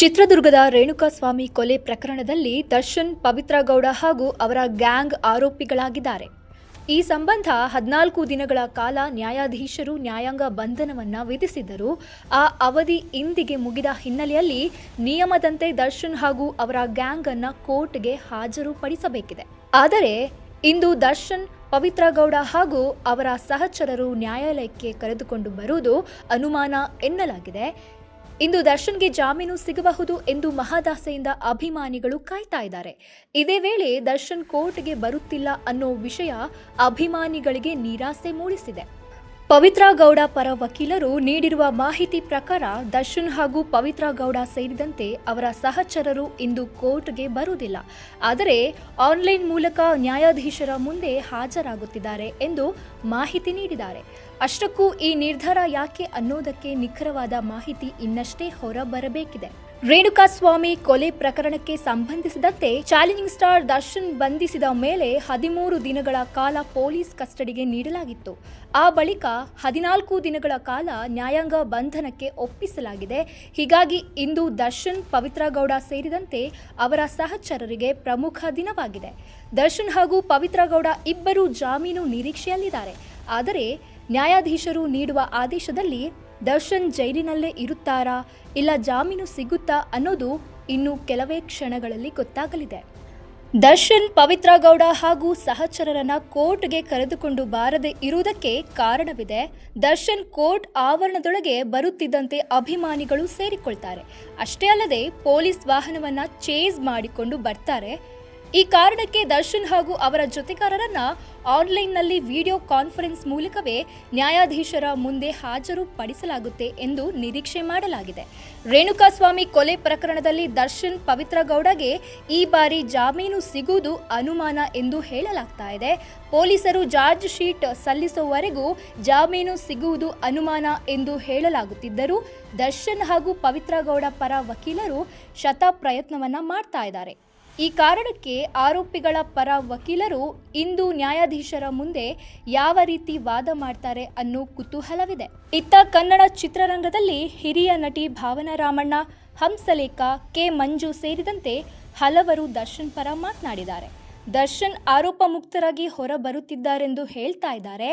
ಚಿತ್ರದುರ್ಗದ ರೇಣುಕಾಸ್ವಾಮಿ ಕೊಲೆ ಪ್ರಕರಣದಲ್ಲಿ ದರ್ಶನ್ ಪವಿತ್ರ ಗೌಡ ಹಾಗೂ ಅವರ ಗ್ಯಾಂಗ್ ಆರೋಪಿಗಳಾಗಿದ್ದಾರೆ. ಈ ಸಂಬಂಧ ಹದಿನಾಲ್ಕು ದಿನಗಳ ಕಾಲ ನ್ಯಾಯಾಧೀಶರು ನ್ಯಾಯಾಂಗ ಬಂಧನವನ್ನ ವಿಧಿಸಿದ್ದರು ಆ ಅವಧಿ ಇಂದಿಗೆ ಮುಗಿದ ಹಿನ್ನೆಲೆಯಲ್ಲಿ ನಿಯಮದಂತೆ ದರ್ಶನ್ ಹಾಗೂ ಅವರ ಗ್ಯಾಂಗ್ ಅನ್ನ ಕೋರ್ಟ್ಗೆ ಹಾಜರುಪಡಿಸಬೇಕಿದೆ. ಆದರೆ ಇಂದು ದರ್ಶನ್ ಪವಿತ್ರ ಗೌಡ ಹಾಗೂ ಅವರ ಸಹಚರರು ನ್ಯಾಯಾಲಯಕ್ಕೆ ಕರೆದುಕೊಂಡು ಬರುವುದು ಅನುಮಾನ ಎನ್ನಲಾಗಿದೆ. ಇಂದು ದರ್ಶನ್ಗೆ ಜಾಮೀನು ಸಿಗಬಹುದು ಎಂದು ಮಹಾದಾಸೆಯಿಂದ ಅಭಿಮಾನಿಗಳು ಕಾಯ್ತಾ ಇದ್ದಾರೆ. ಇದೇ ವೇಳೆ ದರ್ಶನ್ ಕೋರ್ಟ್ಗೆ ಬರುತ್ತಿಲ್ಲ ಅನ್ನೋ ವಿಷಯ ಅಭಿಮಾನಿಗಳಿಗೆ ನಿರಾಸೆ ಮೂಡಿಸಿದೆ. ಪವಿತ್ರ ಗೌಡ ಪರ ವಕೀಲರು ನೀಡಿರುವ ಮಾಹಿತಿ ಪ್ರಕಾರ ದರ್ಶನ್ ಹಾಗೂ ಪವಿತ್ರ ಗೌಡ ಸೇರಿದಂತೆ ಅವರ ಸಹಚರರು ಇಂದು ಕೋರ್ಟ್ಗೆ ಬರುವುದಿಲ್ಲ. ಆದರೆ ಆನ್ಲೈನ್ ಮೂಲಕ ನ್ಯಾಯಾಧೀಶರ ಮುಂದೆ ಹಾಜರಾಗುತ್ತಿದ್ದಾರೆ ಎಂದು ಮಾಹಿತಿ ನೀಡಿದ್ದಾರೆ. ಅಷ್ಟಕ್ಕೂ ಈ ನಿರ್ಧಾರ ಯಾಕೆ ಅನ್ನೋದಕ್ಕೆ ನಿಖರವಾದ ಮಾಹಿತಿ ಇನ್ನಷ್ಟೇ ಹೊರಬರಬೇಕಿದೆ. ರೇಣುಕಾಸ್ವಾಮಿ ಕೊಲೆ ಪ್ರಕರಣಕ್ಕೆ ಸಂಬಂಧಿಸಿದಂತೆ ಚಾಲೆಂಜಿಂಗ್ ಸ್ಟಾರ್ ದರ್ಶನ್ ಬಂಧಿಸಿದ ಮೇಲೆ ಹದಿಮೂರು ದಿನಗಳ ಕಾಲ ಪೊಲೀಸ್ ಕಸ್ಟಡಿಗೆ ನೀಡಲಾಗಿತ್ತು. ಆ ಬಳಿಕ ಹದಿನಾಲ್ಕು ದಿನಗಳ ಕಾಲ ನ್ಯಾಯಾಂಗ ಬಂಧನಕ್ಕೆ ಒಪ್ಪಿಸಲಾಗಿದೆ. ಹೀಗಾಗಿ ಇಂದು ದರ್ಶನ್ ಪವಿತ್ರ ಗೌಡ ಸೇರಿದಂತೆ ಅವರ ಸಹಚರರಿಗೆ ಪ್ರಮುಖ ದಿನವಾಗಿದೆ. ದರ್ಶನ್ ಹಾಗೂ ಪವಿತ್ರ ಗೌಡ ಇಬ್ಬರು ಜಾಮೀನು ನಿರೀಕ್ಷೆಯಲ್ಲಿದ್ದಾರೆ. ಆದರೆ ನ್ಯಾಯಾಧೀಶರು ನೀಡುವ ಆದೇಶದಲ್ಲಿ ದರ್ಶನ್ ಜೈಲಿನಲ್ಲೇ ಇರುತ್ತಾರಾ ಇಲ್ಲ ಜಾಮೀನು ಸಿಗುತ್ತಾ ಅನ್ನೋದು ಇನ್ನು ಕೆಲವೇ ಕ್ಷಣಗಳಲ್ಲಿ ಗೊತ್ತಾಗಲಿದೆ. ದರ್ಶನ್ ಪವಿತ್ರ ಗೌಡ ಹಾಗೂ ಸಹಚರರನ್ನ ಕೋರ್ಟ್ಗೆ ಕರೆದುಕೊಂಡು ಬಾರದೆ ಇರುವುದಕ್ಕೆ ಕಾರಣವಿದೆ. ದರ್ಶನ್ ಕೋರ್ಟ್ ಆವರಣದೊಳಗೆ ಬರುತ್ತಿದ್ದಂತೆ ಅಭಿಮಾನಿಗಳು ಸೇರಿಕೊಳ್ತಾರೆ. ಅಷ್ಟೇ ಅಲ್ಲದೆ ಪೊಲೀಸ್ ವಾಹನವನ್ನ ಚೇಸ್ ಮಾಡಿಕೊಂಡು ಬರ್ತಾರೆ. ಈ ಕಾರಣಕ್ಕೆ ದರ್ಶನ್ ಹಾಗೂ ಅವರ ಜೊತೆಗಾರರನ್ನ ಆನ್ಲೈನ್ನಲ್ಲಿ ವಿಡಿಯೋ ಕಾನ್ಫರೆನ್ಸ್ ಮೂಲಕವೇ ನ್ಯಾಯಾಧೀಶರ ಮುಂದೆ ಹಾಜರು ಪಡಿಸಲಾಗುತ್ತೆ ಎಂದು ನಿರೀಕ್ಷೆ ಮಾಡಲಾಗಿದೆ. ರೇಣುಕಾಸ್ವಾಮಿ ಕೊಲೆ ಪ್ರಕರಣದಲ್ಲಿ ದರ್ಶನ್ ಪವಿತ್ರ ಗೌಡಗೆ ಈ ಬಾರಿ ಜಾಮೀನು ಸಿಗುವುದು ಅನುಮಾನ ಎಂದು ಹೇಳಲಾಗ್ತಾ ಇದೆ. ಪೊಲೀಸರು ಚಾರ್ಜ್ ಶೀಟ್ ಸಲ್ಲಿಸುವವರೆಗೂ ಜಾಮೀನು ಸಿಗುವುದು ಅನುಮಾನ ಎಂದು ಹೇಳಲಾಗುತ್ತಿದ್ದರೂ ದರ್ಶನ್ ಹಾಗೂ ಪವಿತ್ರ ಗೌಡ ಪರ ವಕೀಲರು ಶತ ಪ್ರಯತ್ನವನ್ನ ಮಾಡ್ತಾ ಇದ್ದಾರೆ. ಈ ಕಾರಣಕ್ಕೆ ಆರೋಪಿಗಳ ಪರ ವಕೀಲರು ಇಂದು ನ್ಯಾಯಾಧೀಶರ ಮುಂದೆ ಯಾವ ರೀತಿ ವಾದ ಮಾಡ್ತಾರೆ ಅನ್ನೋ ಕುತೂಹಲವಿದೆ. ಇತ್ತ ಕನ್ನಡ ಚಿತ್ರರಂಗದಲ್ಲಿ ಹಿರಿಯ ನಟಿ ಭಾವನಾ ರಾಮಣ್ಣ ಹಂಸಲೇಖ ಕೆ ಮಂಜು ಸೇರಿದಂತೆ ಹಲವರು ದರ್ಶನ್ ಪರ ಮಾತನಾಡಿದ್ದಾರೆ. ದರ್ಶನ್ ಆರೋಪ ಮುಕ್ತರಾಗಿ ಹೊರಬರುತ್ತಿದ್ದಾರೆಂದು ಹೇಳ್ತಾ ಇದ್ದಾರೆ.